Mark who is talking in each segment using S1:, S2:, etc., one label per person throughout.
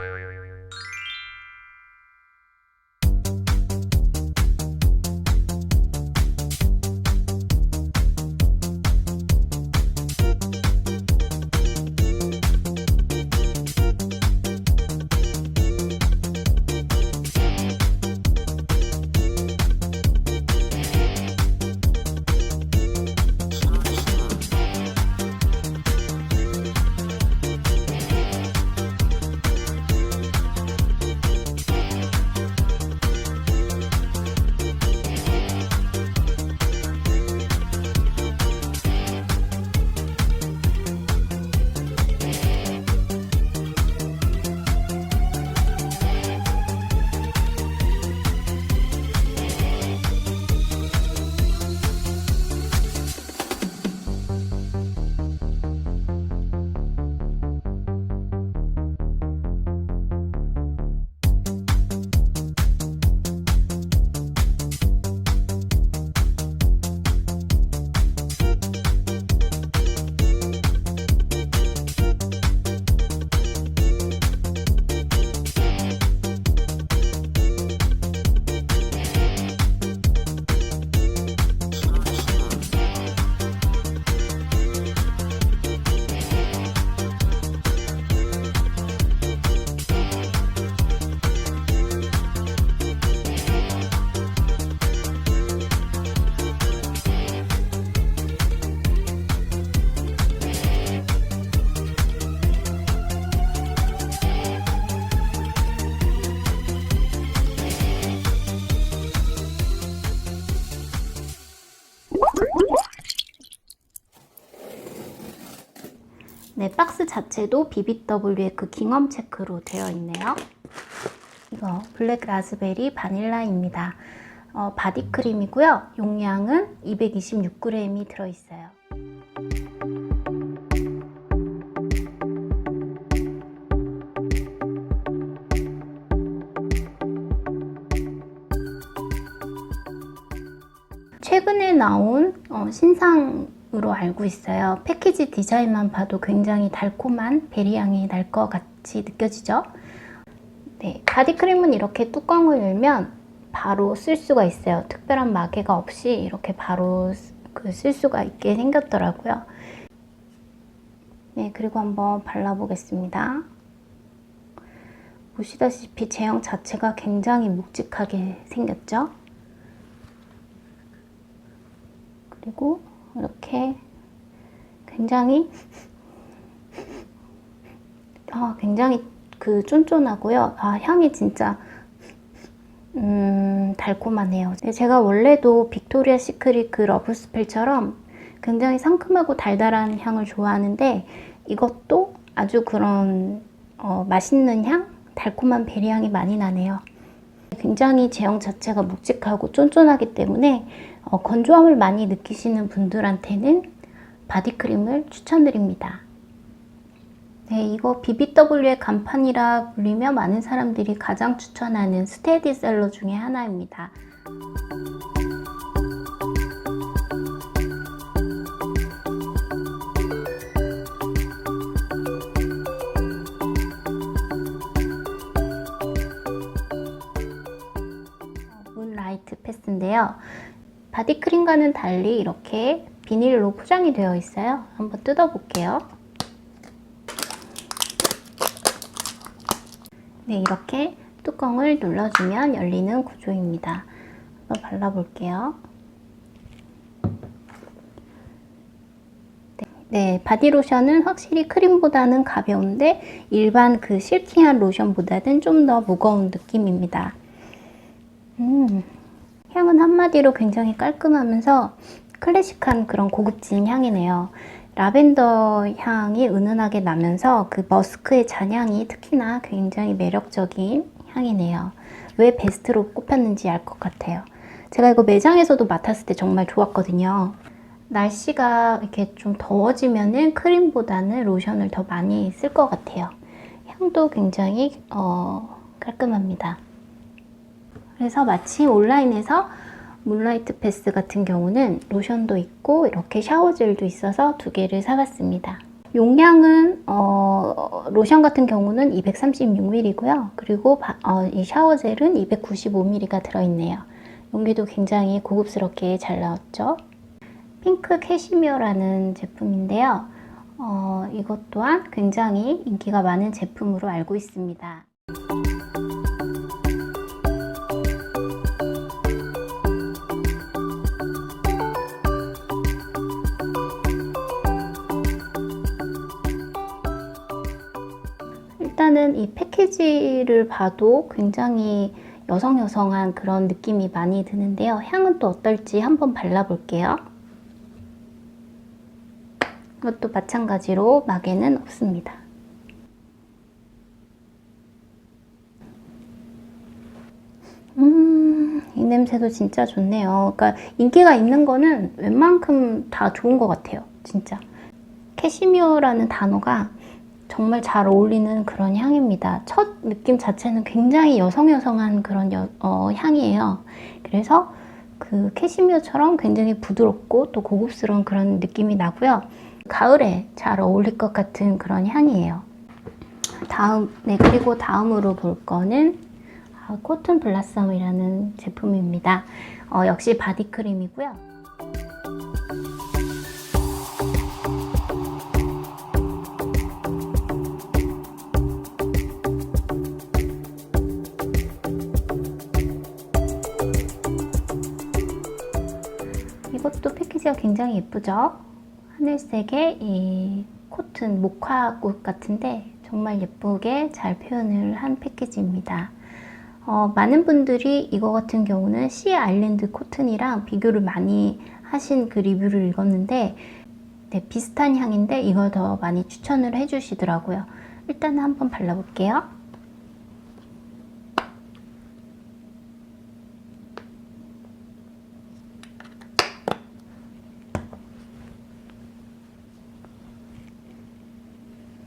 S1: Oh, 네, 박스 자체도 BBW의 그 깅엄 체크로 되어 있네요. 이거 블랙 라즈베리 바닐라입니다. 어, 바디크림이고요. 용량은 226g이 들어있어요. 최근에 나온 어, 신상 으로 알고 있어요. 패키지 디자인만 봐도 굉장히 달콤한 베리향이 날 것 같이 느껴지죠? 네, 바디크림은 이렇게 뚜껑을 열면 바로 쓸 수가 있어요. 특별한 마개가 없이 이렇게 바로 그 쓸 수가 있게 생겼더라고요. 네, 그리고 한번 발라보겠습니다. 보시다시피 제형 자체가 굉장히 묵직하게 생겼죠? 그리고 이렇게 굉장히 아, 굉장히 그 쫀쫀하고요. 아, 향이 진짜 음, 달콤하네요. 네, 제가 원래도 빅토리아 시크릿 그 러브 스펠처럼 굉장히 상큼하고 달달한 향을 좋아하는데 이것도 아주 그런 어, 맛있는 향, 달콤한 베리 향이 많이 나네요. 굉장히 제형 자체가 묵직하고 쫀쫀하기 때문에 어, 건조함을 많이 느끼시는 분들한테는 바디크림을 추천드립니다. 네, 이거 BBW의 간판이라 불리며 많은 사람들이 가장 추천하는 스테디셀러 중에 하나입니다. 패스인데요. 바디크림과는 달리 이렇게 비닐로 포장이 되어 있어요. 한번 뜯어볼게요. 네, 이렇게 뚜껑을 눌러주면 열리는 구조입니다. 한번 발라볼게요. 네, 바디로션은 확실히 크림보다는 가벼운데 일반 그 실키한 로션보다는 좀 더 무거운 느낌입니다. 음, 향은 한마디로 굉장히 깔끔하면서 클래식한 그런 고급진 향이네요. 라벤더 향이 은은하게 나면서 그 머스크의 잔향이 특히나 굉장히 매력적인 향이네요. 왜 베스트로 꼽혔는지 알 것 같아요. 제가 이거 매장에서도 맡았을 때 정말 좋았거든요. 날씨가 이렇게 좀 더워지면은 크림보다는 로션을 더 많이 쓸 것 같아요. 향도 굉장히 어, 깔끔합니다. 그래서 마치 온라인에서 문라이트 패스 같은 경우는 로션도 있고 이렇게 샤워젤도 있어서 두 개를 사봤습니다. 용량은 어, 로션 같은 경우는 236ml고요. 그리고 바- 어, 이 샤워젤은 295ml가 들어있네요. 용기도 굉장히 고급스럽게 잘 나왔죠. 핑크 캐시미어라는 제품인데요. 어, 이것 또한 굉장히 인기가 많은 제품으로 알고 있습니다. 일단은 이 패키지를 봐도 굉장히 여성 여성한 그런 느낌이 많이 드는데요. 향은 또 어떨지 한번 발라볼게요. 이것도 마찬가지로 막에는 없습니다. 음, 이 냄새도 진짜 좋네요. 그러니까 인기가 있는 거는 웬만큼 다 좋은 것 같아요. 진짜. 캐시미어라는 단어가 정말 잘 어울리는 그런 향입니다. 첫 느낌 자체는 굉장히 여성여성한 그런 여- 어, 향이에요. 그래서 그 캐시미어처럼 굉장히 부드럽고 또 고급스러운 그런 느낌이 나고요. 가을에 잘 어울릴 것 같은 그런 향이에요. 다음, 네, 그리고 다음으로 볼 거는 아, 코튼 블라썸이라는 제품입니다. 어, 역시 바디크림이고요. 이것도 패키지가 굉장히 예쁘죠? 하늘색의 이 코튼 목화꽃 같은데 정말 예쁘게 잘 표현을 한 패키지입니다. 어, 많은 분들이 이거 같은 경우는 시 아일랜드 코튼이랑 비교를 많이 하신 그 리뷰를 읽었는데 네, 비슷한 향인데 이걸 더 많이 추천을 해주시더라고요. 일단 한번 발라볼게요.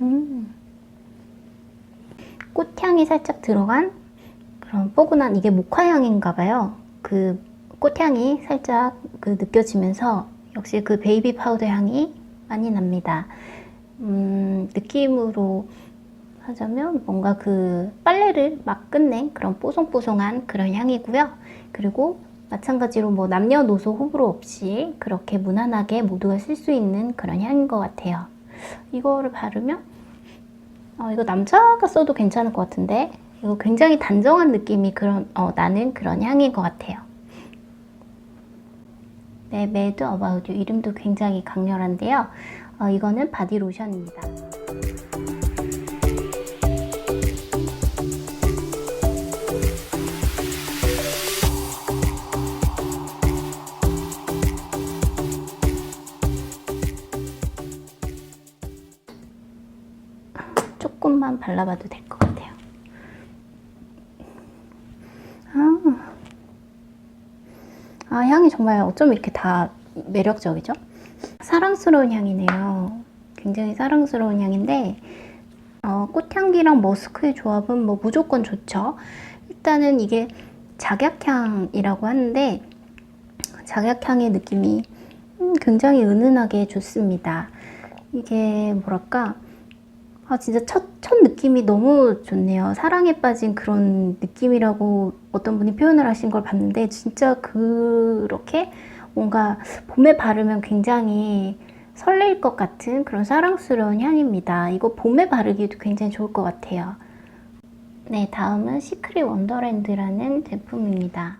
S1: 음. 꽃 향이 살짝 들어간 그런 뽀근한 이게 목화향인가 봐요. 그 꽃향이 살짝 그 느껴지면서 역시 그 베이비 파우더 향이 많이 납니다. 음, 느낌으로 하자면 뭔가 그 빨래를 막 끝낸 그런 뽀송뽀송한 그런 향이고요. 그리고 마찬가지로 뭐 남녀노소 호불호 없이 그렇게 무난하게 모두가 쓸 수 있는 그런 향인 것 같아요. 이거를 바르면 어, 이거 남자가 써도 괜찮을 것 같은데 이거 굉장히 단정한 느낌이 그런 어, 나는 그런 향인 것 같아요. 네, 매드 어바웃 유 이름도 굉장히 강렬한데요. 어, 이거는 바디 로션입니다. 발라봐도 될 것 같아요. 아, 아, 향이 정말 어쩜 이렇게 다 매력적이죠? 사랑스러운 향이네요. 굉장히 사랑스러운 향인데, 어, 꽃향기랑 머스크의 조합은 뭐 무조건 좋죠. 일단은 이게 작약향이라고 하는데, 작약향의 느낌이 음, 굉장히 은은하게 좋습니다. 이게 뭐랄까, 아, 진짜 첫, 첫 느낌이 너무 좋네요. 사랑에 빠진 그런 느낌이라고 어떤 분이 표현을 하신 걸 봤는데, 진짜 그렇게 뭔가 봄에 바르면 굉장히 설레일 것 같은 그런 사랑스러운 향입니다. 이거 봄에 바르기도 굉장히 좋을 것 같아요. 네, 다음은 시크릿 원더랜드라는 제품입니다.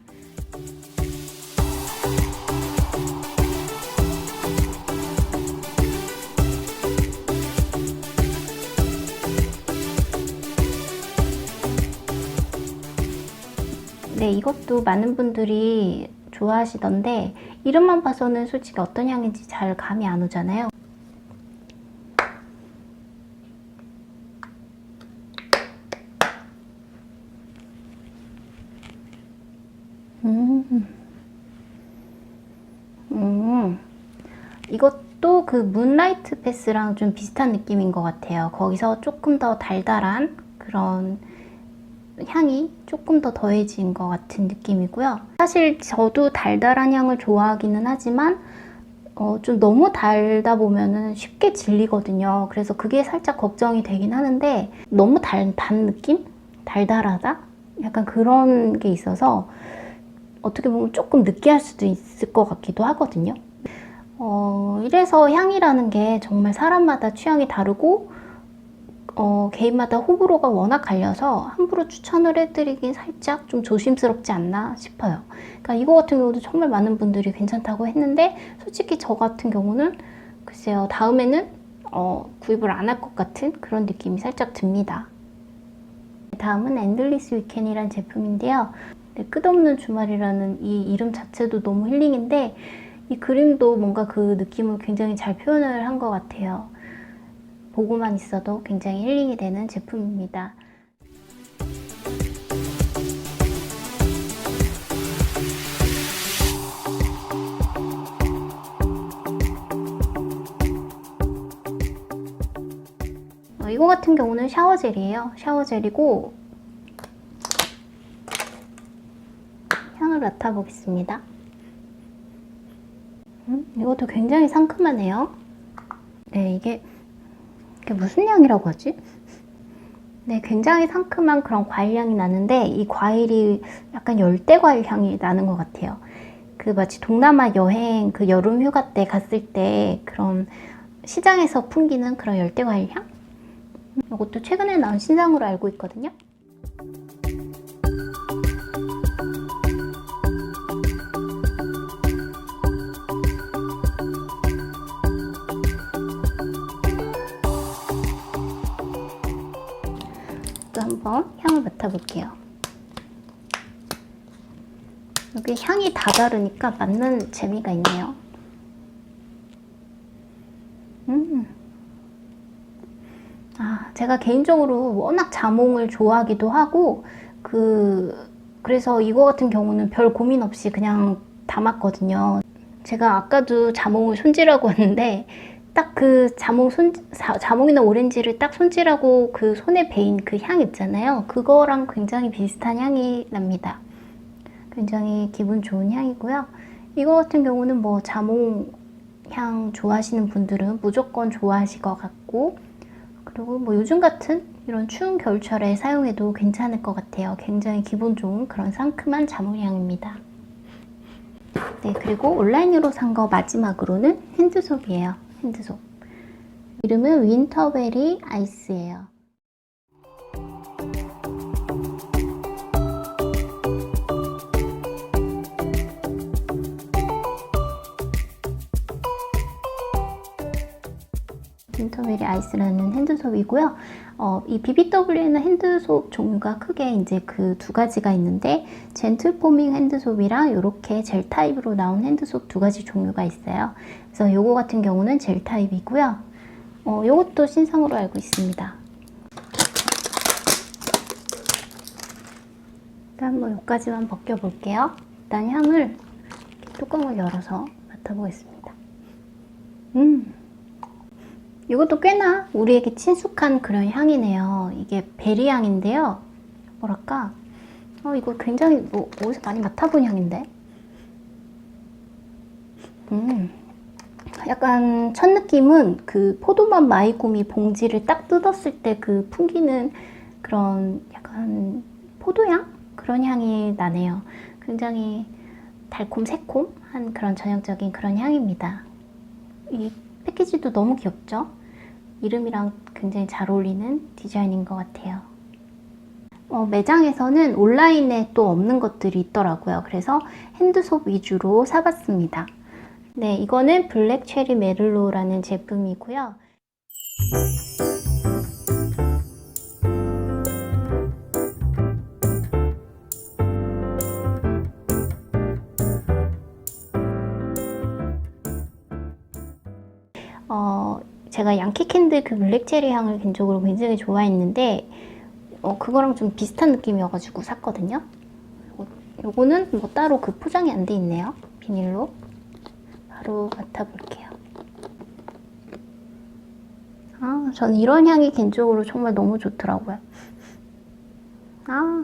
S1: 네, 이것도 많은 분들이 좋아하시던데 이름만 봐서는 솔직히 어떤 향인지 잘 감이 안 오잖아요. 음. 음. 이것도 그 문라이트 패스랑 좀 비슷한 느낌인 것 같아요. 거기서 조금 더 달달한 그런 향이 조금 더 더해진 것 같은 느낌이고요. 사실 저도 달달한 향을 좋아하기는 하지만 어, 좀 너무 달다 보면은 쉽게 질리거든요. 그래서 그게 살짝 걱정이 되긴 하는데 너무 달, 단 느낌? 달달하다? 약간 그런 게 있어서 어떻게 보면 조금 느끼할 수도 있을 것 같기도 하거든요. 어, 이래서 향이라는 게 정말 사람마다 취향이 다르고 어, 개인마다 호불호가 워낙 갈려서 함부로 추천을 해드리긴 살짝 좀 조심스럽지 않나 싶어요. 그러니까 이거 같은 경우도 정말 많은 분들이 괜찮다고 했는데 솔직히 저 같은 경우는 글쎄요 다음에는 어, 구입을 안 할 것 같은 그런 느낌이 살짝 듭니다. 다음은 엔들리스 위켄이라는 제품인데요. 네, 끝없는 주말이라는 이 이름 자체도 너무 힐링인데 이 그림도 뭔가 그 느낌을 굉장히 잘 표현을 한 것 같아요. 보고만 있어도 굉장히 힐링이 되는 제품입니다. 어, 이거 같은 경우는 샤워젤이에요. 샤워젤이고 향을 맡아보겠습니다. 음, 이것도 굉장히 상큼하네요. 네, 이게, 이게 무슨 향이라고 하지? 네, 굉장히 상큼한 그런 과일 향이 나는데 이 과일이 약간 열대 과일 향이 나는 것 같아요. 그 마치 동남아 여행 그 여름 휴가 때 갔을 때 그런 시장에서 풍기는 그런 열대 과일 향? 이것도 최근에 나온 신상으로 알고 있거든요. 한번 향을 맡아볼게요. 여기 향이 다 다르니까 맡는 재미가 있네요. 음. 아, 제가 개인적으로 워낙 자몽을 좋아하기도 하고, 그, 그래서 이거 같은 경우는 별 고민 없이 그냥 담았거든요. 제가 아까도 자몽을 손질하고 왔는데, 딱 그 자몽 손, 자- 자몽이나 오렌지를 딱 손질하고 그 손에 베인 그 향 있잖아요. 그거랑 굉장히 비슷한 향이 납니다. 굉장히 기분 좋은 향이고요. 이거 같은 경우는 뭐 자몽 향 좋아하시는 분들은 무조건 좋아하실 것 같고, 그리고 뭐 요즘 같은 이런 추운 겨울철에 사용해도 괜찮을 것 같아요. 굉장히 기분 좋은 그런 상큼한 자몽향입니다. 네, 그리고 온라인으로 산 거 마지막으로는 핸드소프예요. 핸드소프. 이름은 윈터베리 아이스예요. 윈터베리 아이스라는 핸드소프이고요. 어, 이 BBW에는 핸드소프 종류가 크게 이제 그 두 가지가 있는데 젠틀 포밍 핸드소프이랑 이렇게 젤 타입으로 나온 핸드소프 두 가지 종류가 있어요. 그래서 요거 같은 경우는 젤 타입이고요. 어, 요것도 신상으로 알고 있습니다. 일단 뭐 여기까지만 벗겨볼게요. 일단 향을 뚜껑을 열어서 맡아보겠습니다. 음. 이것도 꽤나 우리에게 친숙한 그런 향이네요. 이게 베리 향인데요. 뭐랄까? 어, 이거 굉장히 뭐, 어디서 많이 맡아본 향인데? 음. 약간 첫 느낌은 그 포도맛 마이구미 봉지를 딱 뜯었을 때 그 풍기는 그런 약간 포도향? 그런 향이 나네요. 굉장히 달콤 새콤한 그런 전형적인 그런 향입니다. 이 패키지도 너무 귀엽죠? 이름이랑 굉장히 잘 어울리는 디자인인 것 같아요. 어, 매장에서는 온라인에 또 없는 것들이 있더라고요. 그래서 핸드소프 위주로 사봤습니다. 네, 이거는 블랙 체리 메를로라는 제품이고요. 제가 양키 캔들 그 블랙 체리 향을 개인적으로 굉장히 좋아했는데 어, 그거랑 좀 비슷한 느낌이어가지고 샀거든요. 요- 요거는 뭐 따로 그 포장이 안 돼 있네요. 비닐로. 바로 맡아볼게요. 아, 저는 이런 향이 개인적으로 정말 너무 좋더라고요. 아,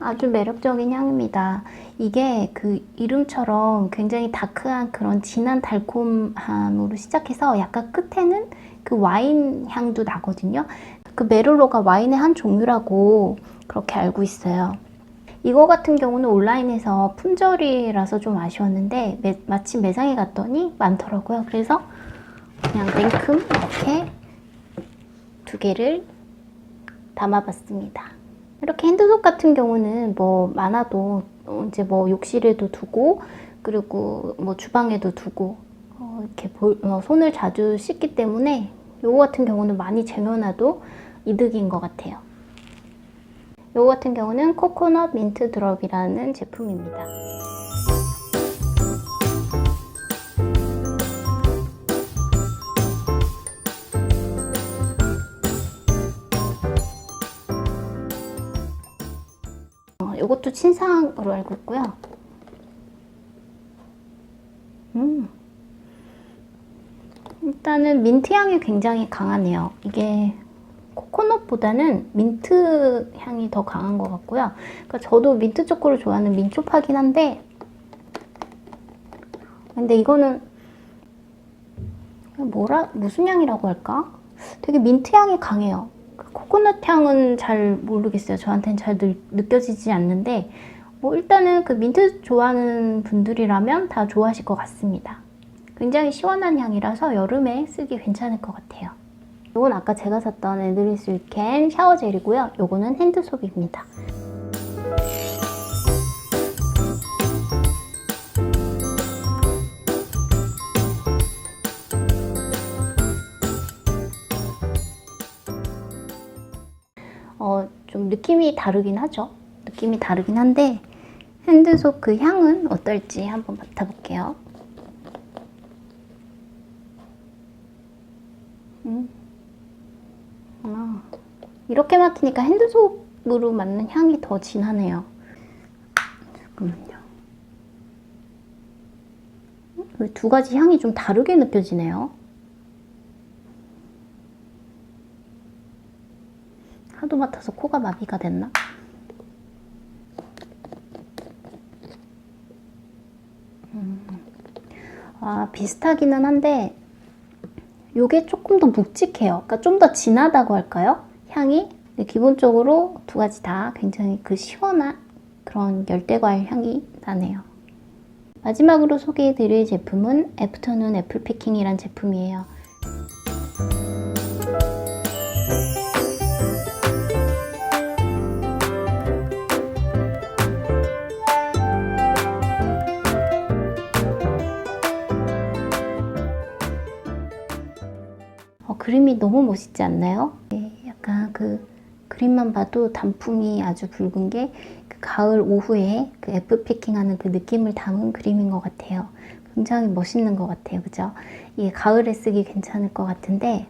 S1: 아주 매력적인 향입니다. 이게 그 이름처럼 굉장히 다크한 그런 진한 달콤함으로 시작해서 약간 끝에는 그 와인 향도 나거든요. 그 메르로가 와인의 한 종류라고 그렇게 알고 있어요. 이거 같은 경우는 온라인에서 품절이라서 좀 아쉬웠는데 매- 마침 매장에 갔더니 많더라고요. 그래서 그냥 냉큼 이렇게 두 개를 담아봤습니다. 이렇게 핸드속 같은 경우는 뭐 많아도 어, 이제 뭐 욕실에도 두고 그리고 뭐 주방에도 두고 어, 이렇게 볼- 어, 손을 자주 씻기 때문에 요거 같은 경우는 많이 쟁여놔도 이득인 것 같아요. 요거 같은 경우는 코코넛 민트 드롭이라는 제품입니다. 어, 요것도 친상으로 알고 있고요. 음. 일단은 민트 향이 굉장히 강하네요. 이게 코코넛보다는 민트 향이 더 강한 것 같고요. 그러니까 저도 민트 초코를 좋아하는 민초파긴 한데, 근데 이거는 뭐라 무슨 향이라고 할까? 되게 민트 향이 강해요. 그 코코넛 향은 잘 모르겠어요. 저한테는 잘 느, 느껴지지 않는데, 뭐 일단은 그 민트 좋아하는 분들이라면 다 좋아하실 것 같습니다. 굉장히 시원한 향이라서 여름에 쓰기 괜찮을 것 같아요. 이건 아까 제가 샀던 애드리스 위켄 샤워 젤이고요. 요거는 핸드소프입니다. 느낌이 다르긴 하죠. 느낌이 다르긴 한데 핸드소 그 향은 어떨지 한번 맡아볼게요. 음. 아, 이렇게 맡으니까 핸드소프로 맡는 향이 더 진하네요. 잠깐만요. 왜두 가지 향이 좀 다르게 느껴지네요. 하도 맡아서 코가 마비가 됐나? 음. 아, 비슷하기는 한데 요게 조금 더 묵직해요. 그러니까 좀 더 진하다고 할까요? 향이 기본적으로 두 가지 다 굉장히 그 시원한 그런 열대과일 향이 나네요. 마지막으로 소개해드릴 제품은 애프터눈 애플피킹이란 제품이에요. 그림이 너무 멋있지 않나요? 네, 약간 그 그림만 봐도 단풍이 아주 붉은 게 그 가을 오후에 그 애플 피킹하는 그 느낌을 담은 그림인 것 같아요. 굉장히 멋있는 것 같아요. 그죠? 이게 가을에 쓰기 괜찮을 것 같은데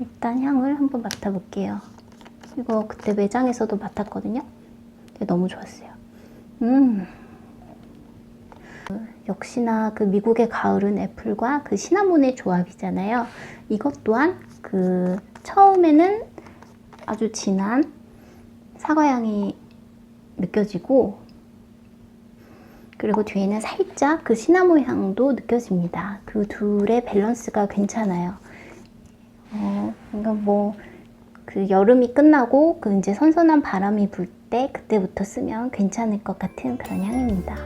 S1: 일단 향을 한번 맡아볼게요. 이거 그때 매장에서도 맡았거든요. 너무 좋았어요. 음. 역시나 그 미국의 가을은 애플과 그 시나몬의 조합이잖아요. 이것 또한 그 처음에는 아주 진한 사과향이 느껴지고 그리고 뒤에는 살짝 그 시나몬 향도 느껴집니다. 그 둘의 밸런스가 괜찮아요. 어, 그러니까 뭐 그 여름이 끝나고 그 이제 선선한 바람이 불 때 그때부터 쓰면 괜찮을 것 같은 그런 향입니다.